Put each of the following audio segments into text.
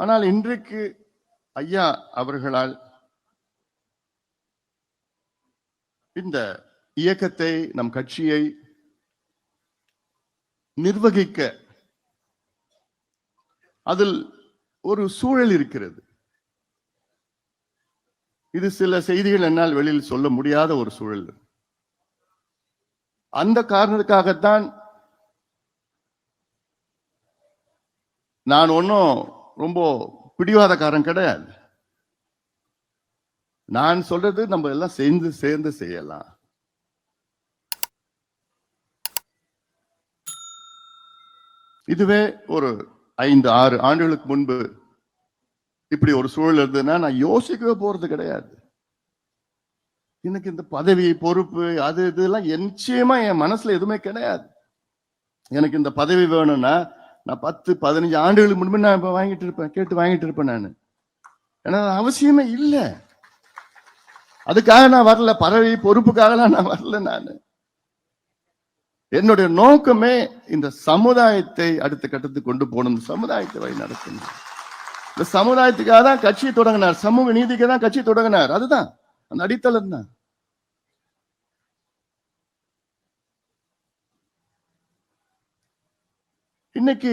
ஆனால் இன்றைக்கு ஐயா அவர்களால் இந்த இயக்கத்தை நம் கட்சியை நிர்வகிக்க அதில் ஒரு சூழல் இருக்கிறது. இது சில செய்திகள் என்னால் வெளியில் சொல்ல முடியாத ஒரு சூழல். அந்த காரணத்துக்காகத்தான் நான் ஒன்றும் ரொம்ப பிடிவாதக்காரன் கிடையாது. நான் சொல்றது நம்ம எல்லாம் சேர்ந்து சேர்ந்து செய்யலாம். இதுவே ஒரு ஐந்து ஆறு ஆண்டுகளுக்கு முன்பு இப்படி ஒரு சூழல் இருந்ததுன்னா நான் யோசிக்கவே போறது கிடையாது. எனக்கு இந்த பதவி பொறுப்பு அது இதெல்லாம் நிச்சயமா என் மனசுல எதுவுமே கிடையாது. எனக்கு இந்த பதவி வேணும்னா நான் பத்து பதினஞ்சு ஆண்டுகளுக்கு முன்பு நான் இப்போ வாங்கிட்டு இருப்பேன் கேட்டு வாங்கிட்டு இருப்பேன் நான். ஏன்னா அவசியமே இல்லை. அதுக்காக நான் வரல பறவை பொறுப்புக்காகலாம் நான் வரல நான். என்னுடைய நோக்கமே இந்த சமுதாயத்தை அடுத்த கட்டத்துக்கு கொண்டு போகணும். இந்த சமுதாயத்தை வழி நடத்தணும். இந்த சமுதாயத்துக்காக தான் கட்சியை தொடங்கினார். சமூக நீதிக்கு தான் கட்சி தொடங்கினார். அதுதான். அந்த அடித்தளம் தான் இன்னைக்கு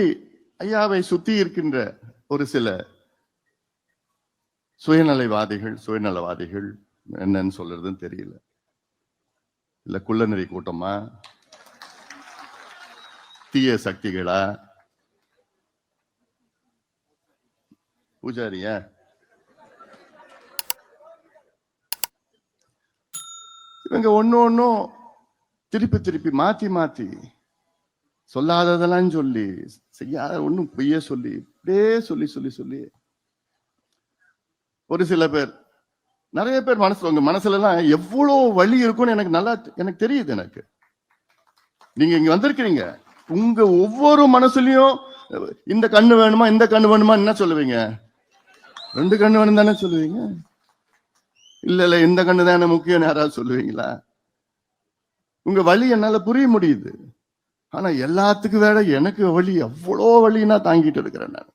ஐயாவை சுத்தி இருக்கின்ற ஒரு சில சுயநலைவாதிகள் சுயநலவாதிகள் என்னன்னு சொல்றதுன்னு தெரியல. இல்ல குள்ளநெறி கூட்டமா? தீய சக்திகளா? பூஜாரியா? இவங்க ஒன்னு ஒன்னும் திருப்பி திருப்பி மாத்தி மாத்தி சொல்லாததெல்லாம் சொல்லி செய்யாத ஒன்றும் பொய்ய சொல்லி இப்படியே சொல்லி சொல்லி சொல்லி. ஒரு சில பேர் நிறைய பேர் மனசு உங்க மனசுல எல்லாம் எவ்வளவு வலி இருக்கும்னு எனக்கு நல்லா எனக்கு தெரியுது எனக்கு. நீங்க இங்க வந்திருக்கிறீங்க. உங்க ஒவ்வொரு மனசுலயும் இந்த கண்ணு வேணுமா இந்த கண்ணு வேணுமா என்ன சொல்லுவீங்க? ரெண்டு கண்ணு வேணும் தானே சொல்லுவீங்க? இல்ல இல்ல இந்த கண்ணு தானே முக்கியம் யாராவது சொல்லுவீங்களா? உங்க வழி என்னால புரிய முடியுது. ஆனா எல்லாத்துக்கும் வேற எனக்கு வலி எவ்வளோ வலி நான் தாங்கிட்டு இருக்கிறேன் நான்.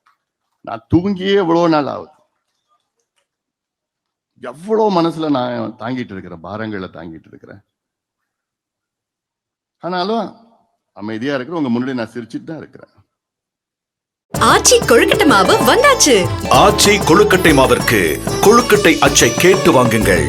நான் தூங்கியே எவ்வளவு நாள் ஆகுது. எவ்வளோ மனசுல நான் தாங்கிட்டு இருக்கிறேன் பாரங்களை தாங்கிட்டு இருக்கிறேன். ஆனாலும் அமைதியா இருக்கிற உங்க முன்னாடி நான் சிரிச்சிட்டு தான் இருக்கிறேன். ஆச்சி கொழுக்கட்டை மாவு வந்தாச்சு. ஆச்சி கொழுக்கட்டை மாவிற்கு கொழுக்கட்டை அச்சை கேட்டு வாங்குங்கள்.